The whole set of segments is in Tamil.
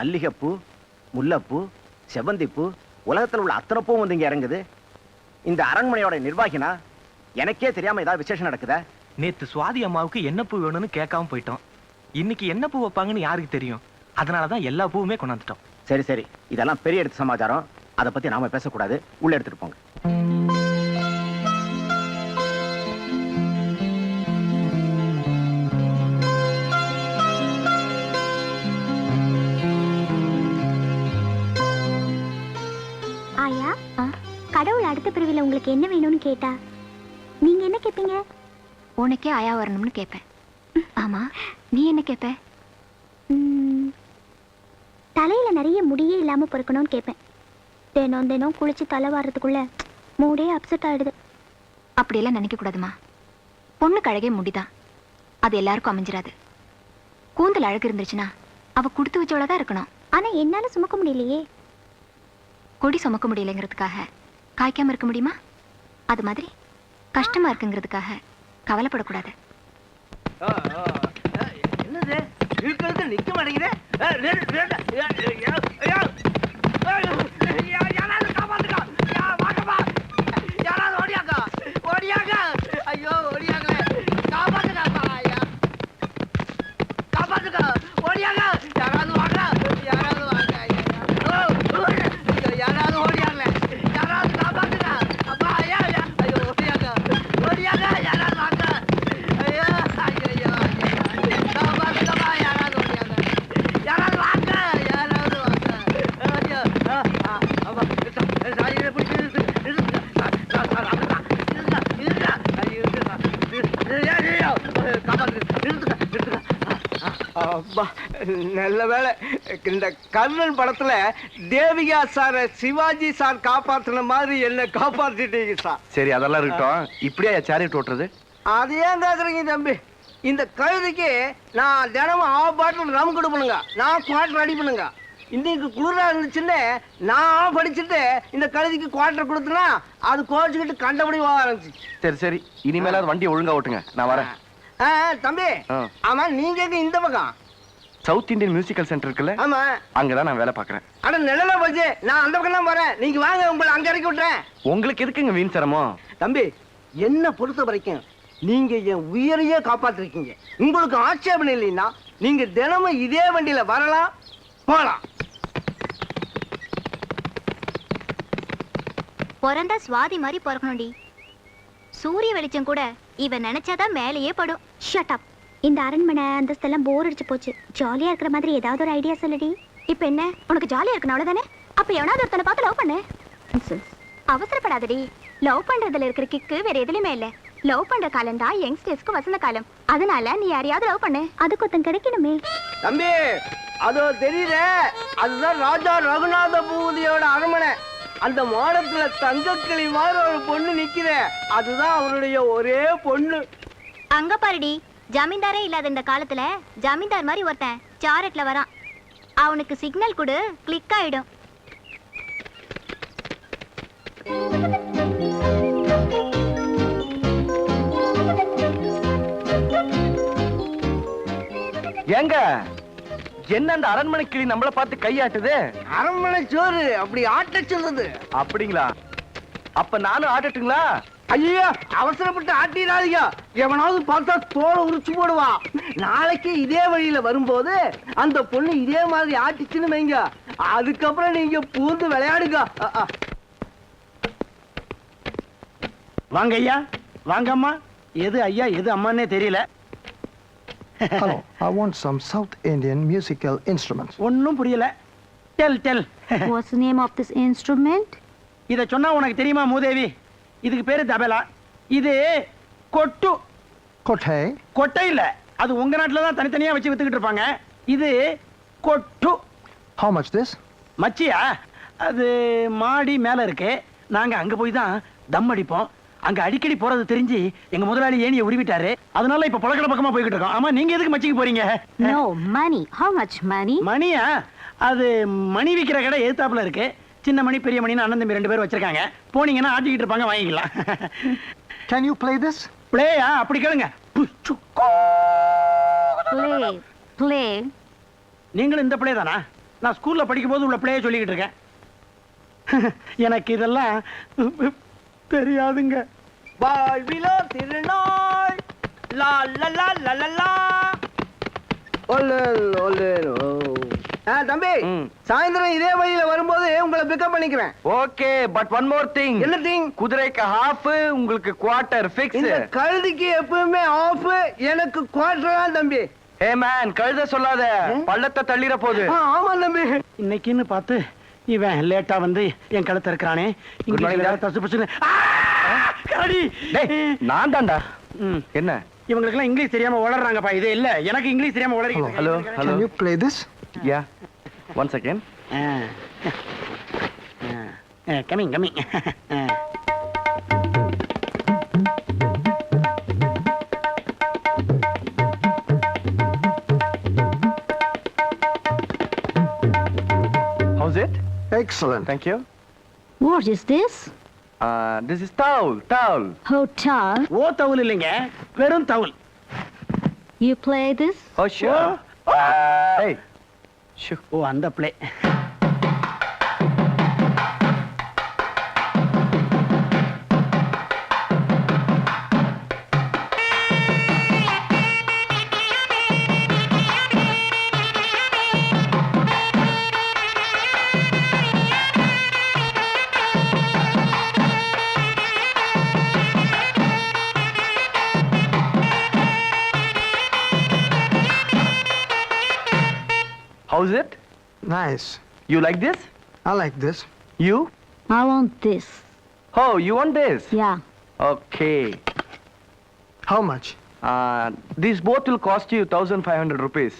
மல்லிகைப்பூ முல்லைப்பூ செவந்திப்பூ உலகத்தில் உள்ள அத்தனை பூவும் வந்து இங்க இறங்குது. இந்த அரண்மனையோட நிர்வாகினா எனக்கே தெரியாம ஏதாவது விசேஷம் நடக்குதா? நேத்து சுவாதி அம்மாவுக்கு என்ன பூ வேணும்னு கேட்காம போயிட்டோம். இன்னைக்கு என்ன பூ வைப்பாங்கன்னு யாருக்கு தெரியும்? அதனாலதான் எல்லா பூவுமே கொண்டாந்துட்டோம். சரி சரி. இதெல்லாம் பெரிய எடுத்து சமாச்சாரம். அதை பத்தி நாம பேசக்கூடாது. உள்ள எடுத்துட்டு போங்க. வேணும்னு கேட்டா? நீங்க என்ன கேட்பீங்க உனக்கே ஆயா வரணும்னு கேட்பேன் ஆமா நீ என்ன கேட்ப தலையில நிறைய முடியே இல்லாம பொறுக்கணும்னு கேட்பேன் தினம் தினம் குளிச்சு தலை வாடுறதுக்குள்ள மூடே அப்செட் ஆயிடுது. அப்படியெல்லாம் நினைக்க கூடாதுமா. பொண்ணு கழகே முடிதான். அது எல்லாருக்கும் அமைஞ்சிராது. கூந்தல் அழகு இருந்துச்சுன்னா அவ கொடுத்து வச்சோட தான் இருக்கணும். ஆனா என்னால சுமக்க முடியலையே. கொடி சுமக்க முடியலைங்கிறதுக்காக காய்க்காம இருக்க முடியுமா? அது மாதிரி கஷ்டமா இருக்குங்கிறதுக்காக கவலைப்படக்கூடாது. என்னது? இருக்கிறது நிக்க மாட்டேங்குது யாராவது காப்பாத்துக்கா வாங்கப்பா யாராவது ஓடியாக்கா ஓடியாங்க ஐயோ ஓடியாங்களே காப்பாத்துக்காப்பா ஐயா காப்பாத்துக்கா ஓடியாங்க யாராவது வாங்க யாராவது வாங்க ஐயா ஓ, ஓ, ஐயோ, யாராவது ஓடியாங்களே யாராவது காப்பாத்துக்கா அப்பா ஐயா ஐயா ஐயோ ஓடியாங்க ஓடியாங்க யாராவது வாங்க ஐயோ ஐயோ ஐயோ காப்பாத்துக்கப்பா யாராவது ஓடியாங்க யாராவது வாங்க யாராவது வாங்க ஐயோ ஆ, ஆ, அப்பா, நிறுத்து, நிறுத்து, ஐயோ, பிடிச்சு நிறுத்து, நிறுத்து. ஆ, ஆ, ஆ, ஆ, நிறுத்துங்க, நிறுத்துங்க. ஐயோ, நிறுத்துங்க. நிறு- ஐயோ, ஐயோ, காப்பாத்து, நிறுத்துங்க, நிறுத்துங்க. ஆ, ஆ, அப்பா, நல்ல வேலை இந்த கர்ணன் படத்துல தேவிகா சார சிவாஜி சார் காப்பாத்துன மாதிரி என்ன காப்பாத்திட்டீங்க சார். சரி அதெல்லாம் இருக்கட்டும். இப்படியா சேரிட் ஓட்டுறது? அது ஏன் கேக்குறீங்க தம்பி? இந்த கழுதைக்கு நான் தினமும் ஆஃப் பாட்டில் ரம் கொடுப்பணுங்க. நான் குவார்டர் அடிப்பணுங்க இன்னைக்கு குளிரா இருந்துச்சுன்னு நான் படிச்சுட்டு இந்த கழுதைக்கு குவார்டர் கொடுத்தனா அது கோச்சுக்கிட்டு கண்டபடி போக ஆரம்பிச்சு. சரி சரி. இனிமேலாவது வண்டியை ஒழுங்கா ஓட்டுங்க. நான் வரேன். ஆ, தம்பி. ஆமா நீங்க எங்க இந்த பக்கம்? சவுத் இந்தியன் மியூசிக்கல் சென்டர் இருக்குல்ல? ஆமா. அங்கதான் நான் வேலை பார்க்கறேன். அட நிழலா போச்சு. நான் அந்த பக்கம் தான் வரேன் நீங்க வாங்க உங்களை அங்க இறக்கி விட்டுறேன். உங்களுக்கு எதுக்குங்க வீண் சிரமம்? தம்பி என்ன பொறுத்த வரைக்கும் நீங்க என் உயிரையே காப்பாத்திருக்கீங்க. உங்களுக்கு ஆட்சேபணம் இல்லைன்னா நீங்க தினமும் இதே வண்டியில வரலாம் போலாம் பிறந்தா சுவாதி மாதிரி பிறக்கணும்டி. சூரிய வெளிச்சம் கூட இவன் நினைச்சாதான் மேலேயே படும். ஷட் அப் இந்த அரண்மனை அந்தஸ்தெல்லாம் போர் அடிச்சு போச்சு. ஜாலியா இருக்கிற மாதிரி ஏதாவது ஒரு ஐடியா சொல்லுடி. இப்போ என்ன? உனக்கு ஜாலியா இருக்கணும் அவ்வளவுதானே? அப்ப எவனாவது ஒருத்தனை பார்த்து லவ் பண்ணு. அவசரப்படாதடி. லவ் பண்றதுல இருக்கிற கிக்கு வேற எதுலயுமே இல்ல. லவ் பண்ற காலம் தான் யங்ஸ்டர்ஸ்க்கு வசந்த காலம். அதனால நீ யாரையாவது லவ் பண்ணு. அதுக்கு ஒருத்தன் கிடைக்கணுமே. தம்பி அதோ தெரியுத? அதுதான் ராஜா ரகுநாத பூபதியோட அரண்மனை. அந்த மாடத்துல தங்கக்கிளி மாதிரி ஒரு பொண்ணு நிக்குதே. அதுதான் அவருடைய ஒரே பொண்ணு. அங்க பாருடி. ஜமீன்தாரே இல்லாத இந்த காலத்துல ஜமீன்தார் மாதிரி ஒருத்தன் சாரட்ல வரான். அவனுக்கு சிக்னல் கொடு கிளிக் ஆயிடும். ஏங்க என்ன அந்த அரண்மனை கிளி நம்மள பார்த்து கையாட்டுது? அரண்மனை சோறு அப்படி ஆட்ட சொல்லுது அப்படிங்களா? அப்ப நானும் ஆடட்டுங்களா? ஐயோ அவசரப்பட்டு ஆட்டிடாதீங்க. எவனாவது பார்த்தா தோலை உரிச்சு போடுவான் நாளைக்கு இதே வழியில வரும்போது அந்த பொண்ணு இதே மாதிரி ஆட்டிச்சுன்னு வைங்க. அதுக்கப்புறம் நீங்க பூந்து விளையாடுங்க. வாங்க ஐயா வாங்க அம்மா. எது ஐயா எது அம்மான்னே தெரியல. Hello, I want some South Indian musical instruments. ஒன்னும் புரியல. Tell tell What's the name of this instrument? இத சொன்னா உனக்கு தெரியுமா மூதேவி? இதுக்கு பேரு தபலா இது கொட்டு. Kote, கொட்டை இல்ல. அது உங்க நாட்டுல தான் தனித்தனியா வச்சு வித்துக்கிட்டு இருப்பாங்க. இது கொட்டு. How much this? மச்சியா? அது மாடி மேல இருக்கு. நாங்க அங்க போய் தான் தம் அடிப்போம். அங்க அடிக்கடி போறது தெரிஞ்சு எங்க முதலாளி ஏணியை உருவிட்டாரு. அதனால இப்ப புழக்கட பக்கமா போய்கிட்டு இருக்கோம். ஆமா நீங்க எதுக்கு மச்சிக்கு போறீங்க? No, money. How much money? மணியா? அது மணி விக்கிற கடை எதிர்த்தாப்புல இருக்கு. சின்ன மணி பெரிய மணின்னு அண்ணன் தம்பி ரெண்டு பேரும் வச்சிருக்காங்க போனீங்கன்னா ஆட்டிக்கிட்டு இருப்பாங்க வாங்கிக்கலாம் Can you play this? பிளேயா அப்படி கேளுங்க. Play. Play. நீங்களும் இந்த பிளே தானா நான் ஸ்கூல்ல படிக்கும்போது உள்ள பிள்ளைய சொல்லிக்கிட்டு இருக்கேன் எனக்கு இதெல்லாம் தெரியாதுங்க வாழ்விலோ திருநாள் லா லா லா லா லா லா ஒல்லேல், ஒல்லேல், ஓ. ஆ, தம்பி. சாயந்தரம் இதே வழியில வரும்போது உங்களை பிக்கப் பண்ணிக்கிறேன் okay but one more thing என்ன திங் குதிரைக்கு ஹாஃப் உங்களுக்கு குவார்ட்டர் ஃபிக்ஸ் இந்த கழுதிக்கு எப்பவுமே ஆஃப் எனக்கு குவார்டர் தான் தம்பி. ஏ மேன் கழுத சொல்லாத. பள்ளத்தை தள்ளிட போகுது ஆமா தம்பி. இன்னைக்குன்னு பார்த்து இவன் லேட்டா வந்து என் கழுத்து இருக்கிறானே. தசு புசுன்னு நான் தான்டா. என்ன? இவங்களுக்கெல்லாம் இங்கிலீஷ் தெரியாம வளர்றாங்கப்பா இது இல்ல எனக்கு இங்கிலீஷ் தெரியாம வளர்றீங்க hello hello Can you play this? Yeah one second coming coming how's it Excellent. Thank you What is this? This is thavil thavil Hotel. Oh towel இல்லைங்க வெறும் தவுல் You play this? Oh sure ஏய் ஷூ oh அந்த play Nice. You like this I like this. You I want this. Oh you want this Yeah. Okay How much? This both will cost you thousand five hundred rupees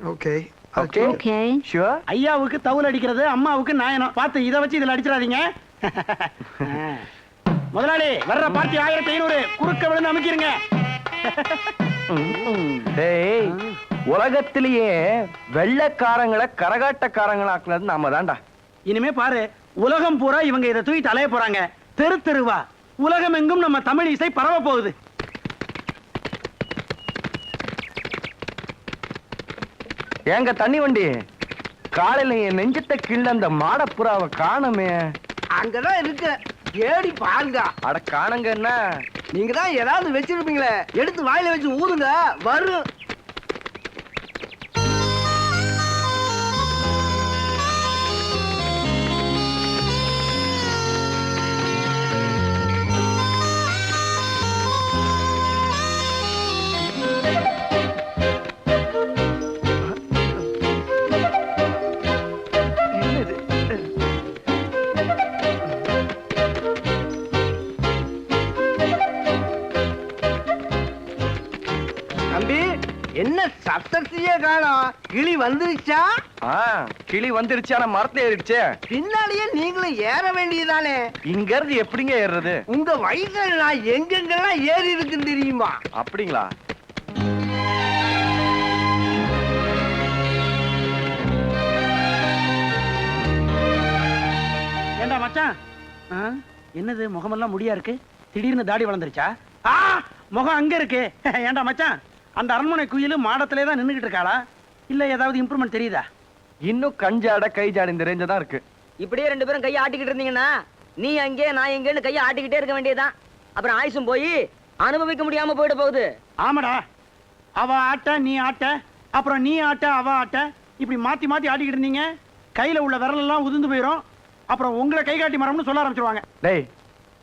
Okay. I'll Okay. take it. Okay. Sure ஐயாவுக்கு தவுல் அடிக்கிறது அம்மாவுக்கு நாயனம் பார்த்து இதை வச்சு இதுல அடிச்சிடாதீங்க முதலாளி வர்ற பார்ட்டி ஆயிரத்தி ஐநூறு குறுக்க விழுந்து அமைக்கிறீங்க டேய் உலகத்திலேயே வெள்ளைக்காரங்களை கரகாட்டக்காரங்களாக்குனது நாம தான்டா. இனிமே பாரு உலகம் பூரா இவங்க இதை தூக்கிட்டு அலைய போறாங்க. தெரு தெருவா. உலகம் எங்கும் நம்ம தமிழ் இசை பரவ போகுது. ஏங்க தண்ணி வண்டி? காலையில என் நெஞ்சத்தை கிள்ள அந்த மாடப்புறாவை காணமே. அங்கதான் இருக்கு. ஏடி பாருங்க. அட காணுங்க என்ன? நீங்க தான் ஏதாவது வச்சிருப்பீங்களே. எடுத்து வாயில வச்சு ஊதுங்க. வரும். என்ன சத்தத்தையே காணோம் கிளி வந்துருச்சா? ஆ கிளி வந்துருச்சு ஆனா மரத்துல ஏறிடுச்சே. பின்னாடியே நீங்களும் ஏற வேண்டியதானே இங்க இருந்து எப்படிங்க ஏறுறது? உங்க வயசுல நான் எங்கெங்கெல்லாம் ஏறி இருக்குன்னு தெரியுமா? அப்படிங்களா? ஏண்டா மச்சான்? ஆ, என்னது முகமெல்லாம் முடியா இருக்கு? திடீர்னு தாடி வளர்ந்துருச்சா? ஆ முகம் அங்க இருக்கு. ஏண்டா மச்சான்? அந்த அரண்மனை குயில் மாடத்திலே தான் நின்னுகிட்டு இருக்காளா? இல்ல ஏதாவது இம்ப்ரூவ்மெண்ட் தெரியுதா? இன்னும் கஞ்சாட கை ஜாட இந்த ரேஞ்ச தான் இருக்கு. இப்படியே ரெண்டு பேரும் கையை ஆட்டிக்கிட்டு இருந்தீங்கன்னா நீ அங்கே நான் எங்கேன்னு கையை ஆட்டிக்கிட்டே இருக்க வேண்டியதுதான். அப்புறம் ஆயுசும் போய் அனுபவிக்க முடியாம போயிட போகுது. ஆமாடா. அவ ஆட்ட நீ ஆட்ட அப்புறம் நீ ஆட்ட அவ ஆட்ட இப்படி மாத்தி மாத்தி ஆட்டிக்கிட்டு இருந்தீங்க. கையில உள்ள விரல் எல்லாம் உதிர்ந்து போயிடும் அப்புறம் உங்களை கை காட்டி மரம்னு சொல்ல ஆரம்பிச்சிருவாங்க. டேய்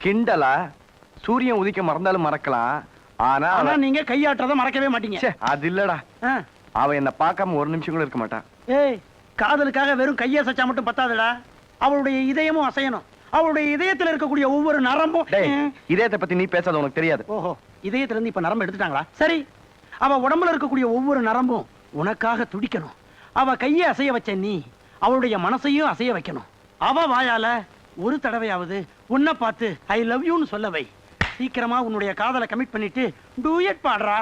கிண்டலா? சூரியன் உதிக்க மறந்தாலும் மறக்கலாம். ஆனா ஆனா நீங்க கையாட்டுறத மறக்கவே மாட்டீங்க. அது இல்லடா. ஆ. அவன் என்ன பார்க்காம ஒரு நிமிஷம் கூட இருக்க மாட்டான் ஏய் காதலுக்காக வெறும் கையை அசைச்சா மட்டும் பத்தாதுடா. அவளுடைய இதயமும் அசையணும். அவளுடைய இதயத்துல இருக்கக்கூடிய ஒவ்வொரு நரம்பும். இதயத்தை பத்தி நீ பேசாத உனக்கு தெரியாது. ஓஹோ இதயத்துல இருந்து இப்ப நரம்பு எடுத்துட்டாங்களா? சரி அவ உடம்புல இருக்கக்கூடிய ஒவ்வொரு நரம்பும் உனக்காக துடிக்கணும். அவ கையை அசைய வச்ச நீ அவளுடைய மனசையும் அசைய வைக்கணும். அவ வாயால ஒரு தடவையாவது உன்னை பார்த்து ஐ லவ் யூன்னு சொல்ல வை. சீக்கிரமா உன்னுடைய காதலை கமிட் பண்ணிட்டு டூயட் பாடுறா.